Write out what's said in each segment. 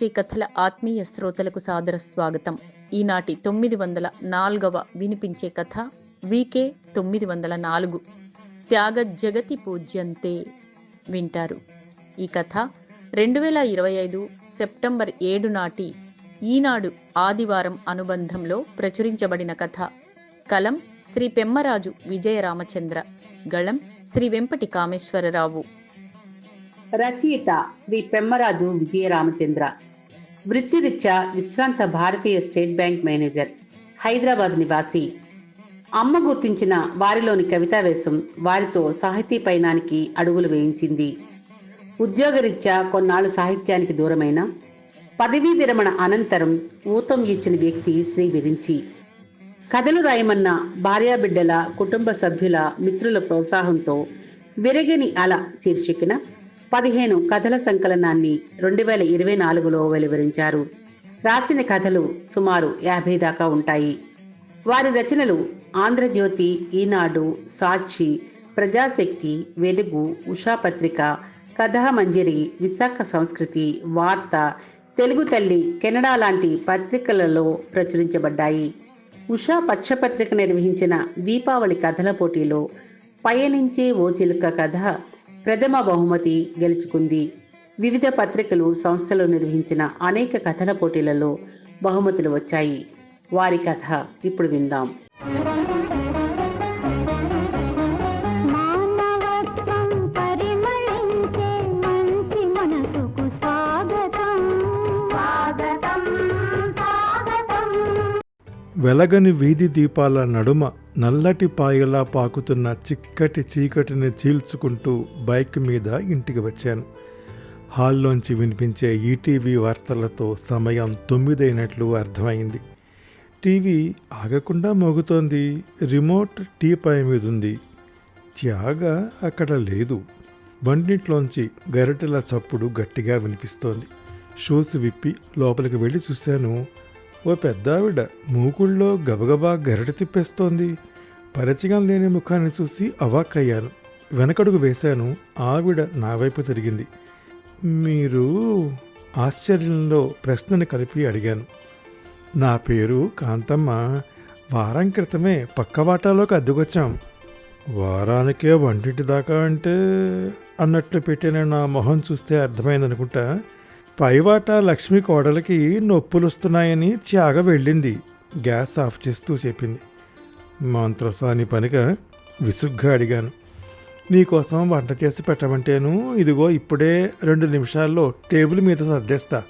వినిపించే కథల ఆత్మీయ శ్రోతలకు సాదర స్వాగతం. ఈనాటి తొమ్మిది వందల నాలుగవ వినిపించే కథ వికే తొమ్మిది వందల నాలుగు. త్యాగ జగతి పూజ్యంతే వింటారు. ఈ కథ రెండు వేల ఇరవై ఐదు సెప్టెంబర్ ఏడు నాటి ఈనాడు ఆదివారం అనుబంధంలో ప్రచురించబడిన కథ. కలం శ్రీ పెమ్మరాజు విజయరామచంద్ర గళం శ్రీ వెంపటి కామేశ్వరరావు రచయిత శ్రీ పెమ్మరాజు విజయరామచంద్ర. వృత్తిరీత్యా విశ్రాంత భారతీయ స్టేట్ బ్యాంక్ మేనేజర్ హైదరాబాద్ నివాసి. అమ్మ గుర్తించిన వారిలోని కవితావేశం వారితో సాహితీ పయనానికి అడుగులు వేయించింది. ఉద్యోగరీత్యా కొన్నాళ్ళు సాహిత్యానికి దూరమైన పదవీ విరమణ అనంతరం ఊతం ఇచ్చిన వ్యక్తి శ్రీ విరించి. కథలు రాయమన్న భార్యాబిడ్డల కుటుంబ సభ్యుల మిత్రుల ప్రోత్సాహంతో విరగని అల శీర్షికన పదిహేను కథల సంకలనాన్ని రెండు వేల ఇరవై నాలుగులో వెలువరించారు. రాసిన కథలు సుమారు యాభై దాకా ఉంటాయి. వారి రచనలు ఆంధ్రజ్యోతి ఈనాడు సాక్షి ప్రజాశక్తి వెలుగు ఉషాపత్రిక కథామంజరి విశాఖ సంస్కృతి వార్త తెలుగు తల్లి కెనడా లాంటి పత్రికలలో ప్రచురించబడ్డాయి. ఉషా పక్షపత్రిక నిర్వహించిన దీపావళి కథల పోటీలో పయనించే ఓ చిలుక కథ ప్రథమ బహుమతి గెలుచుకుంది. వివిధ పత్రికలు సంస్థలు నిర్వహించిన అనేక కథల పోటీలలో బహుమతులు వచ్చాయి. వారి కథ ఇప్పుడు విందాం. వెలగని వీధి దీపాల నడుమ నల్లటి పాయలా పాకుతున్న చిక్కటి చీకటిని చీల్చుకుంటూ బైక్ మీద ఇంటికి వచ్చాను. హాల్లోంచి వినిపించే ఈటీవీ వార్తలతో సమయం తొమ్మిదైనట్లు అర్థమైంది. టీవీ ఆగకుండా మోగుతోంది. రిమోట్ టీ పై మీద ఉంది త్యాగ అక్కడ లేదు. వంటింట్లోంచి గరిటెల చప్పుడు గట్టిగా వినిపిస్తోంది. షూస్ విప్పి లోపలికి వెళ్ళి చూశాను. ఓ పెద్దావిడ మూకుళ్ళో గబగబా గరిట తిప్పేస్తోంది. పరిచయం లేని ముఖాన్ని చూసి అవాక్కయ్యాను వెనకడుగు వేశాను. ఆవిడ నా వైపు తిరిగింది. మీరు ఆశ్చర్యంలో ప్రశ్నని కలిపి అడిగాను. నా పేరు కాంతమ్మ. వారం క్రితమే పక్క వాటాలోకి అద్దెకొచ్చాం వారానికే వంటింటి దాకా అంటే అన్నట్లు పెట్టిన నా మొహం చూస్తే అర్థమైందనుకుంటా పైవాట లక్ష్మి కోడలికి నొప్పులు వస్తున్నాయని త్యాగ వెళ్ళింది. గ్యాస్ ఆఫ్ చేస్తూ చెప్పింది. మంత్రసాని పనిగా విసుగ్గా అడిగాను. నీకోసం వంట చేసి పెట్టమంటేను ఇదిగో ఇప్పుడే రెండు నిమిషాల్లో టేబుల్ మీద సర్దేస్తా.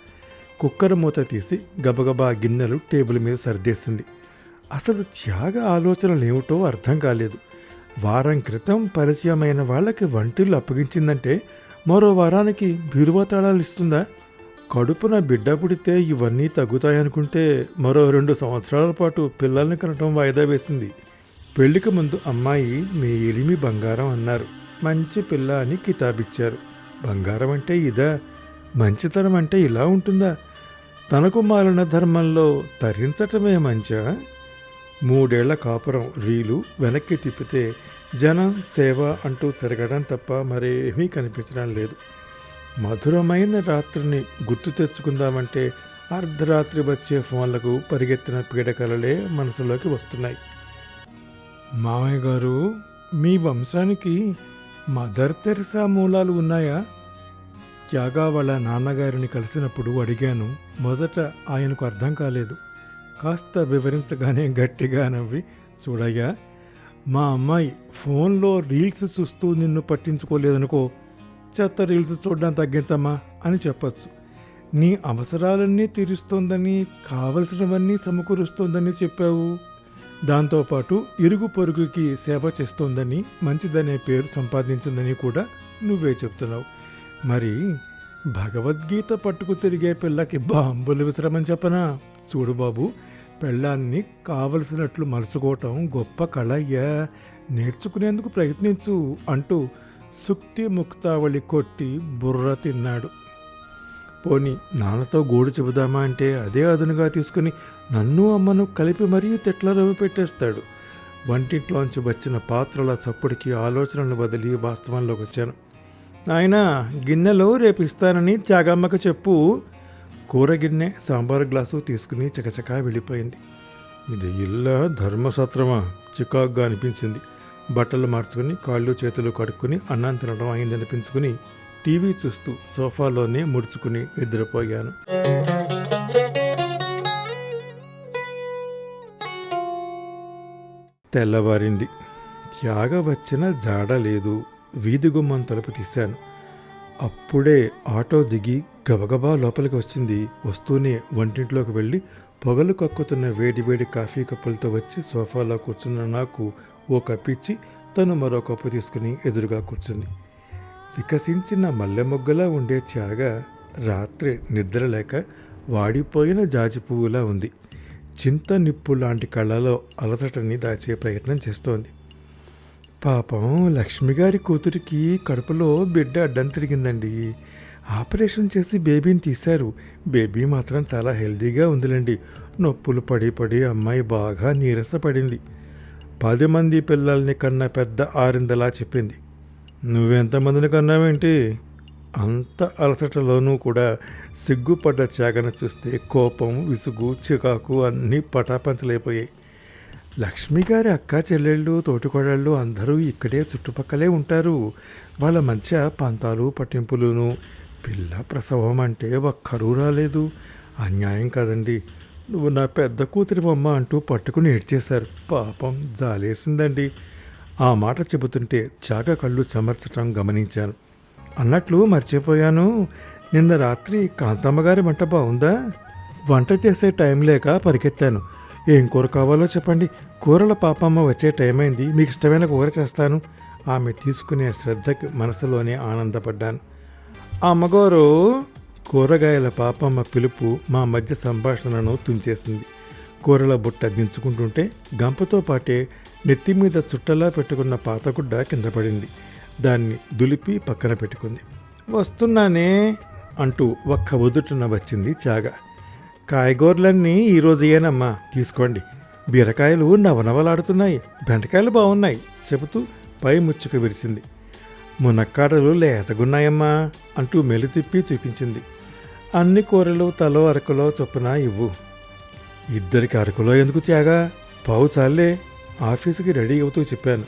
కుక్కర్ మూత తీసి గబగబా గిన్నెలు టేబుల్ మీద సర్దేసింది. అసలు త్యాగ ఆలోచనలేమిటో అర్థం కాలేదు. వారం క్రితం పరిచయమైన వాళ్ళకి వంటిల్లు అప్పగించిందంటే మరో వారానికి బీరువా తాళాలు ఇస్తుందా? కడుపున బిడ్డ పుడితే ఇవన్నీ తగ్గుతాయనుకుంటే మరో రెండు సంవత్సరాల పాటు పిల్లల్ని కనటం వాయిదా వేసింది. పెళ్ళికి ముందు అమ్మాయి మీ ఎలిమి బంగారం అన్నారు. మంచి పిల్ల అని కితాబిచ్చారు. బంగారం అంటే ఇదా? మంచితనం అంటే ఇలా ఉంటుందా? తనకు మాలిన ధర్మంలో తరించటమే మంచా? మూడేళ్ళ కాపురం రీలు వెనక్కి తిప్పితే జనం సేవ అంటూ తిరగడం తప్ప మరేమీ కనిపించడం లేదు. మధురమైన రాత్రిని గుర్తు తెచ్చుకుందామంటే అర్ధరాత్రి వచ్చే ఫోన్లకు పరిగెత్తిన పీడకలలే మనసులోకి వస్తున్నాయి. మామయ్య గారు మీ వంశానికి మదర్ తెరసా మూలాలు ఉన్నాయా? త్యాగా వాళ్ళ నాన్నగారిని కలిసినప్పుడు అడిగాను. మొదట ఆయనకు అర్థం కాలేదు. కాస్త వివరించగానే గట్టిగా నవ్వి చూడయ్యా మా అమ్మాయి ఫోన్లో రీల్స్ చూస్తూ నిన్ను పట్టించుకోలేదనుకో చెత్త రీల్స్ చూడడం తగ్గించమ్మా అని చెప్పచ్చు. నీ అవసరాలన్నీ తీరుస్తోందని కావలసినవన్నీ సమకూరుస్తోందని చెప్పావు. దాంతోపాటు ఇరుగు పొరుగుకి సేవ చేస్తోందని మంచిదనే పేరు సంపాదించిందని కూడా నువ్వే చెప్తున్నావు. మరి భగవద్గీత పట్టుకు తిరిగే పిల్లకి బాంబులు విసరమని చెప్పనా? చూడు బాబు పెళ్ళాన్ని కావలసినట్లు మలుచుకోవటం గొప్ప కళ అయ్యా. నేర్చుకునేందుకు ప్రయత్నించు అంటూ సుక్తి ముక్తావళి కొట్టి బుర్ర తిన్నాడు. పోని నాన్నతో గోడు చెబుదామా అంటే అదే అదునుగా తీసుకుని నన్ను అమ్మను కలిపి మరీ తెట్ల రవి పెట్టేస్తాడు. వంటింట్లోంచి వచ్చిన పాత్రల చప్పుడికి ఆలోచనలు వదిలి వాస్తవంలోకి వచ్చాను. నాయనా గిన్నెలో రేపు ఇస్తానని త్యాగమ్మకు చెప్పు. కూర గిన్నె సాంబార్ గ్లాసు తీసుకుని చకచకా వెళ్ళిపోయింది. ఇది ఇల్ల ధర్మసత్రమా? చికాగ్గా అనిపించింది. బట్టలు మార్చుకుని కాళ్ళు చేతులు కడుక్కుని అన్నం తినడం అయిందనిపించుకుని టీవీ చూస్తూ సోఫాలోనే ముడుచుకుని నిద్రపోయాను. తెల్లవారింది. త్యాగ వచ్చిన జాడ లేదు. వీధి గుమ్మం తలుపు తీశాను. అప్పుడే ఆటో దిగి గబగబా లోపలికి వచ్చింది. వస్తూనే వంటింట్లోకి వెళ్ళి పొగలు కక్కుతున్న వేడివేడి కాఫీ కప్పులతో వచ్చి సోఫాలో కూర్చున్న నాకు ఓ కప్పిచ్చి తను మరో కప్పు తీసుకుని ఎదురుగా కూర్చుంది. వికసించిన మల్లె మొగ్గలా ఉండే త్యాగ రాత్రి నిద్ర లేక వాడిపోయిన జాజి పువ్వులా ఉంది. చింత నిప్పు లాంటి కళ్ళలో అలసటని దాచే ప్రయత్నం చేస్తోంది. పాపం లక్ష్మి గారి కూతురికి కడుపులో బిడ్డ అడ్డం తిరిగిందండి. ఆపరేషన్ చేసి బేబీని తీశారు. బేబీ మాత్రం చాలా హెల్దీగా ఉందిలేండి. నొప్పులు పడి పడి అమ్మాయి బాగా నీరసపడింది. పది మంది పిల్లల్ని కన్న పెద్ద ఆరిందలా చెప్పింది. నువ్వెంతమందిని కన్నావేంటి? అంత అలసటలోనూ కూడా సిగ్గుపడ్డ త్యాగను చూస్తే కోపం విసుగు చికాకు అన్నీ పటాపంచలైపోయాయి. లక్ష్మి గారి అక్క చెల్లెళ్ళు తోటికోడళ్ళు అందరూ ఇక్కడే చుట్టుపక్కలే ఉంటారు. వాళ్ళ మధ్య పంతాలు పట్టింపులును పిల్ల ప్రసవం అంటే ఒక్కరూ రాలేదు అన్యాయం కదండి. నువ్వు నా పెద్ద కూతురివమ్మ అంటూ పట్టుకుని ఏడ్చేశారు. పాపం జాలేసిందండి. ఆ మాట చెబుతుంటే చాక కళ్ళు చెమర్చటం గమనించాను. అన్నట్లు మర్చిపోయాను. నిన్న రాత్రి కాంతమ్మ గారి వంట బాగుందా? వంట చేసే టైం లేక పరిగెత్తాను. ఏం కూర కావాలో చెప్పండి. కూరల పాపమ్మ వచ్చే టైం అయింది మీకు ఇష్టమైన కూర చేస్తాను. ఆమె తీసుకునే శ్రద్ధకి మనసులోనే ఆనందపడ్డాను. ఆ అమ్మగారు కూరగాయల పాపమ్మ పిలుపు మా మధ్య సంభాషణను తుంచేసింది. కూరల బుట్ట దించుకుంటుంటే గంపతో పాటే నెత్తి మీద చుట్టలా పెట్టుకున్న పాతగుడ్డ కింద పడింది. దాన్ని దులిపి పక్కన పెట్టుకుంది. వస్తున్నానే అంటూ ఒక్క ఉదుటున వచ్చింది చాగా. కాయగూరలన్నీ ఈరోజు ఏనమ్మా తీసుకోండి. బీరకాయలు నవనవలాడుతున్నాయి బెండకాయలు బాగున్నాయి చెబుతూ పై ముచ్చుకు విరిసింది. మునక్కాడలు లేతగున్నాయమ్మా అంటూ మెలి తిప్పి చూపించింది. అన్ని కూరలు తలో అరకులో చొప్పున ఇవ్వు. ఇద్దరికి అరకులో ఎందుకు త్యాగా? పావు చాలే ఆఫీసుకి రెడీ అవుతూ చెప్పాను.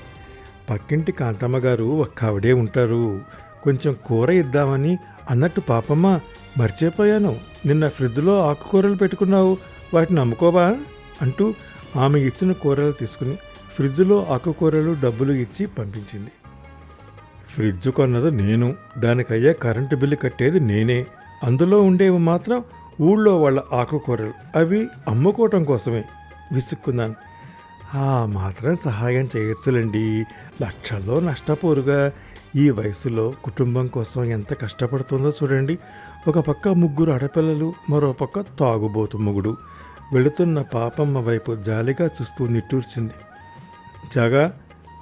పక్కింటి కాంతమ్మ గారు ఒక్క ఆవిడే ఉంటారు. కొంచెం కూర ఇద్దామని అన్నట్టు పాపమ్మ మర్చిపోయాను. నిన్న ఫ్రిడ్జ్లో ఆకుకూరలు పెట్టుకున్నావు. వాటిని అమ్ముకోవా అంటూ ఆమె ఇచ్చిన కూరలు తీసుకుని ఫ్రిడ్జ్లో ఆకుకూరలు డబ్బులు ఇచ్చి పంపించింది. ఫ్రిడ్జ్ కొన్నది నేను. దానికయ్యే కరెంటు బిల్లు కట్టేది నేనే. అందులో ఉండేవి మాత్రం ఊళ్ళో వాళ్ళ ఆకుకూరలు. అవి అమ్ముకోవటం కోసమే విసుక్కున్నాను. ఆ మాత్రం సహాయం చేయొచ్చులండి. లక్షల్లో నష్టపోరుగా. ఈ వయసులో కుటుంబం కోసం ఎంత కష్టపడుతుందో చూడండి. ఒక పక్క ముగ్గురు ఆడపిల్లలు మరో పక్క తాగుబోతు మొగుడు. వెళుతున్న పాపమ్మ వైపు జాలిగా చూస్తూ నిట్టూర్చింది. జాగా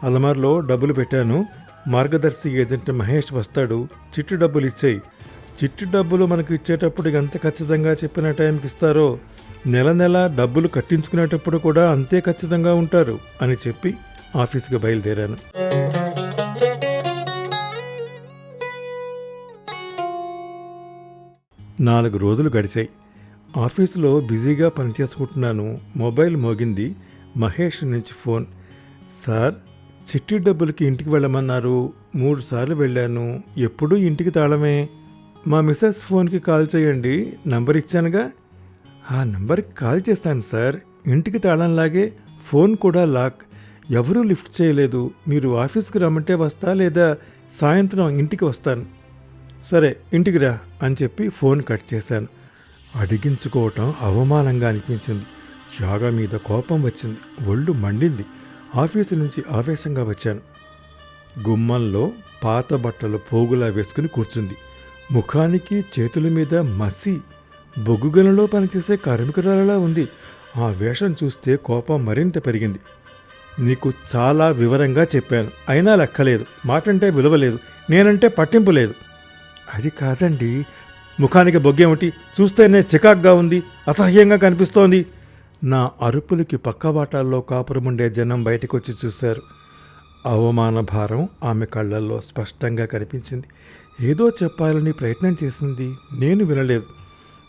అలమార్లో డబ్బులు పెట్టాను. మార్గదర్శి ఏజెంట్ మహేష్ వస్తాడు. చిట్టు డబ్బులు ఇచ్చేయి. చిట్టు డబ్బులు మనకు ఇచ్చేటప్పుడు ఎంత ఖచ్చితంగా చెప్పిన టైంకి ఇస్తారో నెల నెల డబ్బులు కట్టించుకునేటప్పుడు కూడా అంతే ఖచ్చితంగా ఉంటారు అని చెప్పి ఆఫీస్కి బయలుదేరాను. నాలుగు రోజులు గడిచాయి. ఆఫీసులో బిజీగా పనిచేసుకుంటున్నాను. మొబైల్ మోగింది మహేష్ నుంచి ఫోన్. సార్ చిట్టి డబ్బులకి ఇంటికి వెళ్ళమన్నారు. మూడు సార్లు వెళ్ళాను. ఎప్పుడూ ఇంటికి తాళమే. మా మిస్సెస్ ఫోన్కి కాల్ చేయండి. నంబర్ ఇచ్చానుగా? ఆ నంబర్కి కాల్ చేస్తాను సార్. ఇంటికి తాళంలాగే ఫోన్ కూడా లాక్. ఎవరూ లిఫ్ట్ చేయలేదు. మీరు ఆఫీస్కి రమ్మంటే వస్తా లేదా సాయంత్రం ఇంటికి వస్తాను. సరే ఇంటికి రా అని చెప్పి ఫోన్ కట్ చేశాను. అడిగించుకోవటం అవమానంగా అనిపించింది. జాగా మీద కోపం వచ్చింది. ఒళ్ళు మండింది. ఆఫీసు నుంచి ఆవేశంగా వచ్చాను. గుమ్మంలో పాత బట్టలు పోగులా వేసుకుని కూర్చుంది. ముఖానికి చేతుల మీద మసి బొగ్గుగలలో పనిచేసే కార్మికురాలలా ఉంది. ఆ వేషం చూస్తే కోపం మరింత పెరిగింది. నీకు చాలా వివరంగా చెప్పాను. అయినా లెక్కలేదు. మాటంటే విలువలేదు నేనంటే పట్టింపు లేదు. అది కాదండి. ముఖానికి బొగ్గేమిటి? చూస్తేనే చికాక్గా ఉంది. అసహ్యంగా కనిపిస్తోంది. నా అరుపులకి పక్కవాటాల్లో కాపురముండే జనం బయటకొచ్చి చూశారు. అవమాన భారం ఆమె కళ్ళల్లో స్పష్టంగా కనిపించింది. ఏదో చెప్పాలని ప్రయత్నం చేసింది. నేను వినలేదు.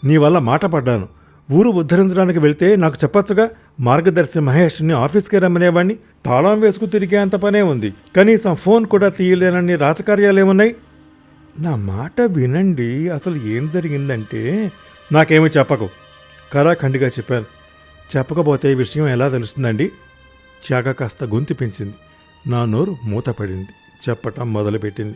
నీ వల్ల మాట పడ్డాను. ఊరు ఉద్ధరించడానికి వెళ్తే నాకు చెప్పొచ్చుగా మార్గదర్శి మహేష్ని ఆఫీస్కి రమ్మనేవాడిని తాళం వేసుకు తిరిగే అంత పనే ఉంది. కనీసం ఫోన్ కూడా తీయలేనని రాజకార్యాలేమున్నాయి? నా మాట వినండి. అసలు ఏం జరిగిందంటే నాకేమీ చెప్పకు. కరాఖండిగా చెప్పాను. చెప్పకపోతే విషయం ఎలా తెలుస్తుందండి? చాక కాస్త గొంతు పెంచింది. నా నోరు మూతపడింది. చెప్పటం మొదలుపెట్టింది.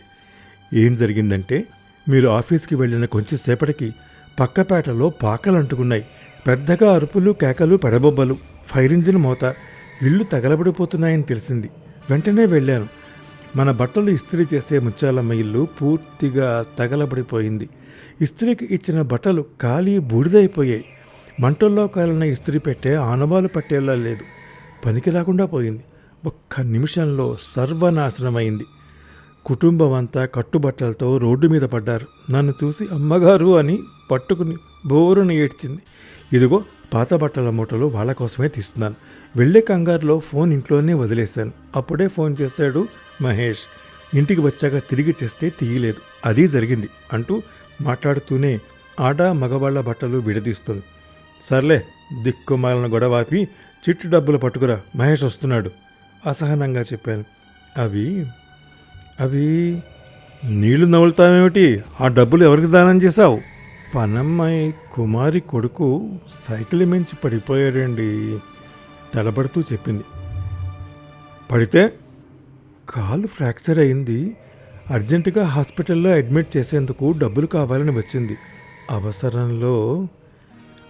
ఏం జరిగిందంటే మీరు ఆఫీస్కి వెళ్ళిన కొంచెం సేపటికి పక్కపేటలో పాకలు అంటుకున్నాయి పెద్దగా అరుపులు కేకలు పెడబొబ్బలు ఫైర్ ఇంజిన్ మోత ఇళ్ళు తగలబడిపోతున్నాయని తెలిసింది. వెంటనే వెళ్ళాను. మన బట్టలు ఇస్త్రీ చేసే ముత్యాలమ్మ ఇల్లు పూర్తిగా తగలబడిపోయింది. ఇస్త్రీకి ఇచ్చిన బట్టలు ఖాళీ బూడిదైపోయాయి. మంటల్లో కాలిన ఇస్త్రీ పెట్టే ఆనవాలు పట్టేలా లేదు. పనికి రాకుండా పోయింది. ఒక్క నిమిషంలో సర్వనాశనమైంది. కుటుంబం అంతా కట్టుబట్టలతో రోడ్డు మీద పడ్డారు. నన్ను చూసి అమ్మగారు అని పట్టుకుని బోరును ఏడ్చింది. ఇదిగో పాత బట్టల మూటలు వాళ్ళ కోసమే తీస్తున్నాను. వెళ్ళే కంగారులో ఫోన్ ఇంట్లోనే వదిలేశాను. అప్పుడే ఫోన్ చేశాడు మహేష్. ఇంటికి వచ్చాక తిరిగి చేస్తే తీయలేదు. అది జరిగింది అంటూ మాట్లాడుతూనే ఆడ మగవాళ్ళ బట్టలు విడదీస్తుంది. సర్లే దిక్కుమాలను గొడవాపి చిట్టు డబ్బులు పట్టుకురా మహేష్ వస్తున్నాడు. అసహనంగా చెప్పాను. అవి అవి నీళ్ళు నవ్వులుతావేమిటి ఆ డబ్బులు ఎవరికి దానం చేశావు? పనమ్మాయి కుమారి కొడుకు సైకిల్ మించి పడిపోయాడండి తడబడుతూ చెప్పింది. పడితే కాలు ఫ్రాక్చర్ అయింది అర్జెంటుగా హాస్పిటల్లో అడ్మిట్ చేసేందుకు డబ్బులు కావాలని వచ్చింది. అవసరంలో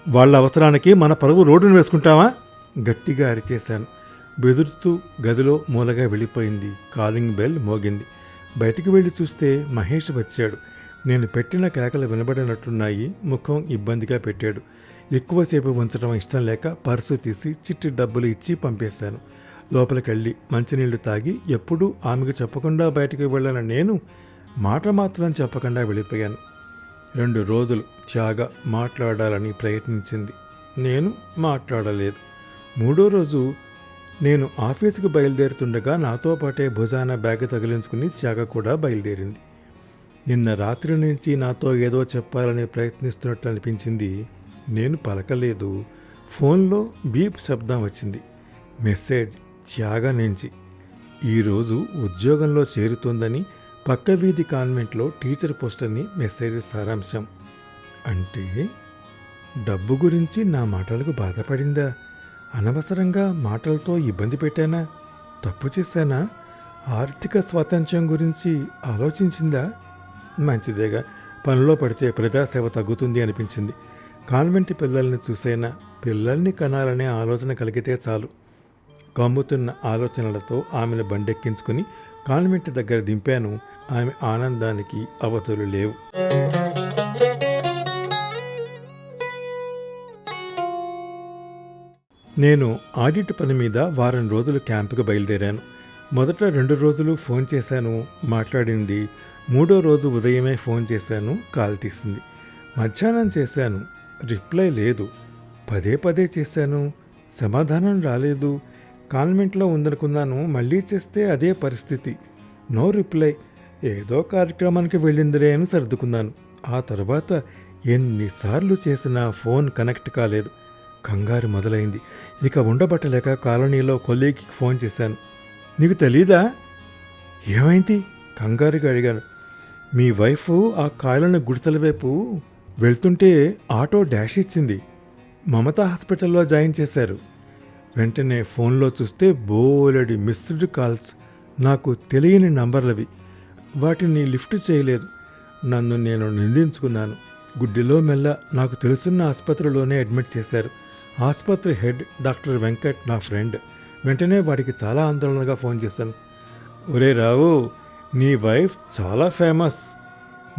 వాళ్ళ అవసరానికి మన పరువు రోడ్డును వేసుకుంటావా? గట్టిగా అరిచేశాను. బెదురుతూ గదిలో మూలగా వెళ్ళిపోయింది. కాలింగ్ బెల్ మోగింది. బయటికి వెళ్ళి చూస్తే మహేష్ వచ్చాడు. నేను పెట్టిన కేకలు వినబడినట్టున్నాయి. ముఖం ఇబ్బందిగా పెట్టాడు. ఎక్కువసేపు ఉంచడం ఇష్టం లేక పర్సు తీసి చిట్టి డబ్బులు ఇచ్చి పంపేశాను. లోపలికెళ్ళి మంచినీళ్ళు తాగి ఎప్పుడూ ఆమెకు చెప్పకుండా బయటికి వెళ్ళిన నేను మాట మాత్రం చెప్పకుండా వెళ్ళిపోయాను. రెండు రోజులు త్యాగ మాట్లాడాలని ప్రయత్నించింది. నేను మాట్లాడలేదు. మూడో రోజు నేను ఆఫీసుకు బయలుదేరుతుండగా నాతో పాటే భుజాన బ్యాగ్ తగిలించుకుని త్యాగ కూడా బయలుదేరింది. నిన్న రాత్రి నుంచి నాతో ఏదో చెప్పాలని ప్రయత్నిస్తున్నట్లు అనిపించింది. నేను పలకలేదు. ఫోన్లో బీప్ శబ్దం వచ్చింది. మెసేజ్ త్యాగ నుంచి. ఈరోజు ఉద్యోగంలో చేరుతోందని పక్క వీధి కాన్వెంట్లో టీచర్ పోస్టర్ని మెసేజ్ సారాంశం. అంటే డబ్బు గురించి నా మాటలకు బాధపడిందా? అనవసరంగా మాటలతో ఇబ్బంది పెట్టానా? తప్పు చేశానా? ఆర్థిక స్వాతంత్ర్యం గురించి ఆలోచించిందా? మంచిదేగా. పనిలో పడితే ప్రజాసేవ తగ్గుతుంది అనిపించింది. కాన్వెంట్ పిల్లల్ని చూసైనా? పిల్లల్ని కనాలనే ఆలోచన కలిగితే చాలు. కమ్ముతున్న ఆలోచనలతో ఆమెను బండెక్కించుకుని కాన్వెంట్ దగ్గర దింపాను. ఆమె ఆనందానికి అవతలు లేవు. నేను ఆడిట్ పని మీద వారం రోజులు క్యాంపుకు బయలుదేరాను. మొదట రెండు రోజులు ఫోన్ చేశాను మాట్లాడింది. మూడో రోజు ఉదయమే ఫోన్ చేశాను కాల్ తీసింది. మధ్యాహ్నం చేశాను రిప్లై లేదు. పదే పదే చేశాను సమాధానం రాలేదు. కాన్వెంట్లో ఉందనుకున్నాను మళ్ళీ చేస్తే అదే పరిస్థితి. No reply. ఏదో కార్యక్రమానికి వెళ్ళిందిలే అని సర్దుకున్నాను. ఆ తర్వాత ఎన్నిసార్లు చేసినా ఫోన్ కనెక్ట్ కాలేదు. కంగారు మొదలైంది. ఇక ఉండబట్టలేక కాలనీలో కొలీగ్కి ఫోన్ చేశాను. నీకు తెలీదా? ఏమైంది? కంగారుగా అడిగాను. మీ వైఫ్ ఆ కాయలను గుడిసెల వైపు వెళ్తుంటే ఆటో డాష్ ఇచ్చింది. మమతా హాస్పిటల్లో జాయిన్ చేశారు. వెంటనే ఫోన్లో చూస్తే బోలెడి మిస్డ్ కాల్స్. నాకు తెలియని నంబర్లవి. వాటిని లిఫ్ట్ చేయలేదు. నన్ను నేను నిందించుకున్నాను. గుడ్డిలో మెల్ల నాకు తెలుసున్న ఆసుపత్రిలోనే అడ్మిట్ చేశారు. ఆసుపత్రి హెడ్ డాక్టర్ వెంకట్ నా ఫ్రెండ్. వెంటనే వాడికి చాలా ఆందోళనగా ఫోన్ చేశాను. ఒరే రావు నీ వైఫ్ చాలా ఫేమస్.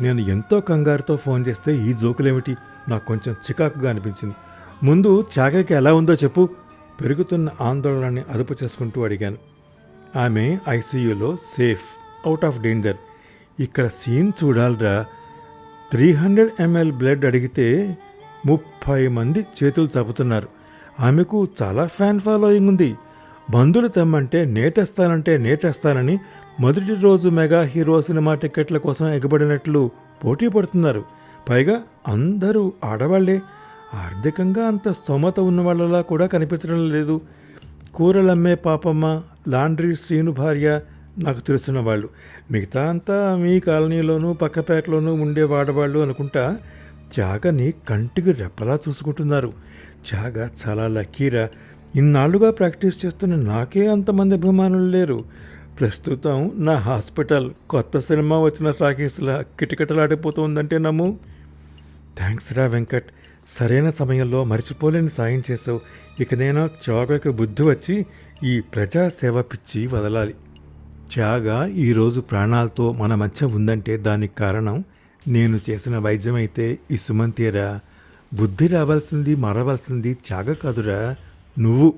నేను ఎంతో కంగారుతో ఫోన్ చేస్తే ఈ జోకులేమిటి? నాకు కొంచెం చికాకుగా అనిపించింది. ముందు చాకకి ఎలా ఉందో చెప్పు. పెరుగుతున్న ఆందోళనని అదుపు చేసుకుంటూ అడిగాను. ఆమె ఐసీయూలో సేఫ్ అవుట్ ఆఫ్ డేంజర్. ఇక్కడ సీన్ చూడాలిరా. త్రీ హండ్రెడ్ ఎంఎల్ బ్లడ్ అడిగితే ముప్పై మంది చేతులు చపుతున్నారు. ఆమెకు చాలా ఫ్యాన్ ఫాలోయింగ్ ఉంది. బంధువులు తెమ్మంటే నేతేస్తానంటే నేతేస్తానని మొదటి రోజు మెగా హీరో సినిమా టికెట్ల కోసం ఎగబడినట్లు పోటీ పడుతున్నారు. పైగా అందరూ ఆడవాళ్ళే. ఆర్థికంగా అంత స్తోమత ఉన్న వాళ్ళలా కూడా కనిపించడం లేదు. కూరలమ్మే పాపమ్మ లాండ్రీ శ్రీను భార్య నాకు తెలిసిన వాళ్ళు. మిగతా అంతా మీ కాలనీలోనూ పక్కపేటలోనూ ఉండే వాడవాళ్ళు అనుకుంటా త్యాగని కంటికి రెప్పలా చూసుకుంటున్నారు. త్యాగ చాలా లక్కీరా. ఇన్నాళ్ళుగా ప్రాక్టీస్ చేస్తున్న నాకే అంతమంది అభిమానులు లేరు. ప్రస్తుతం నా హాస్పిటల్ కొత్త సినిమా వచ్చిన టాకీస్లా కిటకిటలాడిపోతుందంటే నమ్ము. థ్యాంక్స్ రా వెంకట్. సరైన సమయంలో మర్చిపోలేని సాయం చేసావు ఇక నేను త్యాగకు బుద్ధి వచ్చి ఈ ప్రజాసేవ పిచ్చి వదలాలి. త్యాగ ఈరోజు ప్రాణాలతో మన మధ్య ఉందంటే దానికి కారణం నేను చేసిన వైద్యం అయితే ఈ సుమంతేరా. బుద్ధి రావాల్సింది మారవలసింది త్యాగ కాదురా నువ్వు.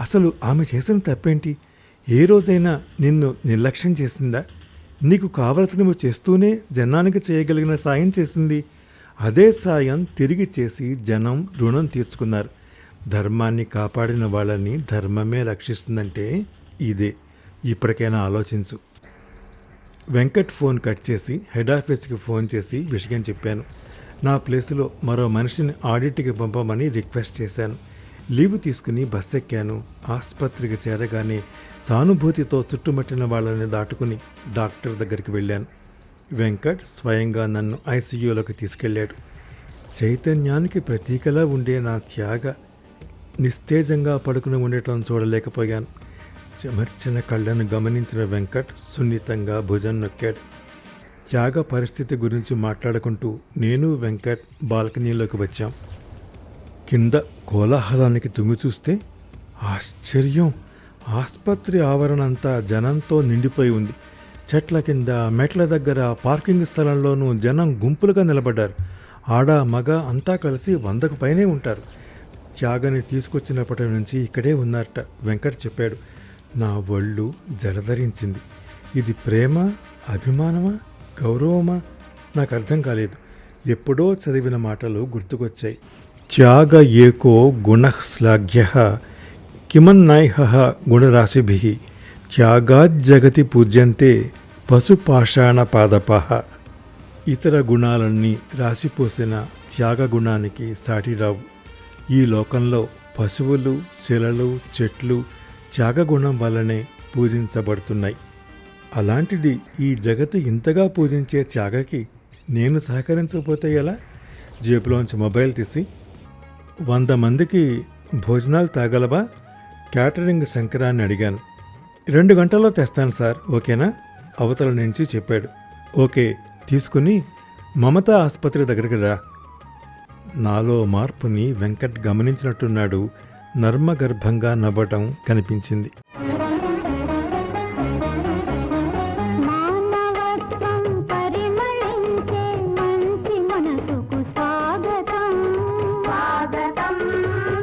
అసలు ఆమె చేసిన తప్పేంటి? ఏ రోజైనా నిన్ను నిర్లక్ష్యం చేసిందా? నీకు కావలసినవి చేస్తూనే జనానికి చేయగలిగిన సాయం చేసింది. అదే సాయం తిరిగి చేసి జనం రుణం తీర్చుకున్నారు. ధర్మాన్ని కాపాడిన వాళ్ళని ధర్మమే రక్షిస్తుందంటే ఇదే. ఇప్పటికైనా ఆలోచించు. వెంకట్ ఫోన్ కట్ చేసి హెడ్ ఆఫీస్కి ఫోన్ చేసి విషయం చెప్పాను. నా ప్లేసులో మరో మనిషిని ఆడిట్కి పంపమని రిక్వెస్ట్ చేశాను. లీవ్ తీసుకుని బస్ ఎక్కాను ఆసుపత్రికి చేరగానే సానుభూతితో చుట్టుముట్టిన వాళ్ళని దాటుకుని డాక్టర్ దగ్గరికి వెళ్ళాను. వెంకట్ స్వయంగా నన్ను ఐసీయూలోకి తీసుకెళ్ళాడు. చైతన్యానికి ప్రతీకలా ఉండే నా త్యాగ నిస్తేజంగా పడుకుని ఉండటం చూడలేకపోయాను. చెమర్చిన కళ్ళను గమనించిన వెంకట్ సున్నితంగా భుజం నొక్కాడు. త్యాగ పరిస్థితి గురించి మాట్లాడుకుంటూ నేను వెంకట్ బాల్కనీలోకి వచ్చాం. కింద కోలాహలానికి తుంగి చూస్తే ఆశ్చర్యం! ఆసుపత్రి ఆవరణ అంతా జనంతో నిండిపోయి ఉంది. చెట్ల కింద మెట్ల దగ్గర పార్కింగ్ స్థలంలోనూ జనం గుంపులుగా నిలబడ్డారు. ఆడ మగ అంతా కలిసి వందకు పైనే ఉంటారు. త్యాగని తీసుకొచ్చినప్పటి నుంచి ఇక్కడే ఉన్నారట వెంకట్ చెప్పాడు. నా ఒళ్ళు జలధరించింది. ఇది ప్రేమ అభిమానమా గౌరవమా? నాకు అర్థం కాలేదు. ఎప్పుడో చదివిన మాటలు గుర్తుకొచ్చాయి. త్యాగ ఏకో గుణశ్లాఘ్య కిమన్నైహ గుణరాశిభి త్యాగాజ్జగతి పూజ్యంతే పశుపాషాణ పాదపహ. ఇతర గుణాలన్నీ రాసిపోసిన త్యాగ గుణానికి సాటిరావు. ఈ లోకంలో పశువులు శిలలు చెట్లు త్యాగగుణం వల్లనే పూజించబడుతున్నాయి. అలాంటిది ఈ జగతి ఇంతగా పూజించే త్యాగకి నేను సహకరించకపోతే ఎలా? జేబులోంచి మొబైల్ తీసి వంద మందికి భోజనాలు తాగలవా? క్యాటరింగ్ శంకరాన్ని అడిగాను. రెండు గంటల్లో తెస్తాను సార్ ఓకేనా? అవతల నుంచి చెప్పాడు. ఓకే తీసుకుని మమతా ఆసుపత్రి దగ్గరికి రా. నాలో మార్పుని వెంకట్ గమనించినట్టున్నాడు. నర్మగర్భంగా నవ్వటం కనిపించింది. మానవత్వం పరిమళించే మంచి మనసుకు స్వాగతం. స్వాగతం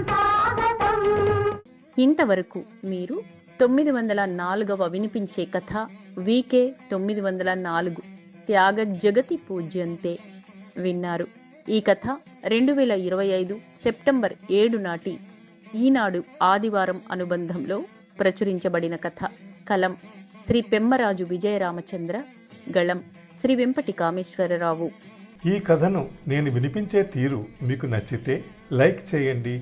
స్వాగతం. ఇంతవరకు మీరు తొమ్మిది వందల నాలుగవ వినిపించే కథ వీకే తొమ్మిది వందల నాలుగు. త్యాగ జగతి పూజ్యంతే విన్నారు. ఈ కథ రెండు వేల ఇరవై ఐదు సెప్టెంబర్ ఏడు నాటి ఈనాడు ఆదివారం అనుబంధంలో ప్రచురించబడిన కథ. కలం శ్రీ పెమ్మరాజు విజయరామచంద్ర గళం శ్రీ వెంపటి కామేశ్వరరావు ఈ కథను నేను వినిపించే తీరు మీకు నచ్చితే లైక్ చేయండి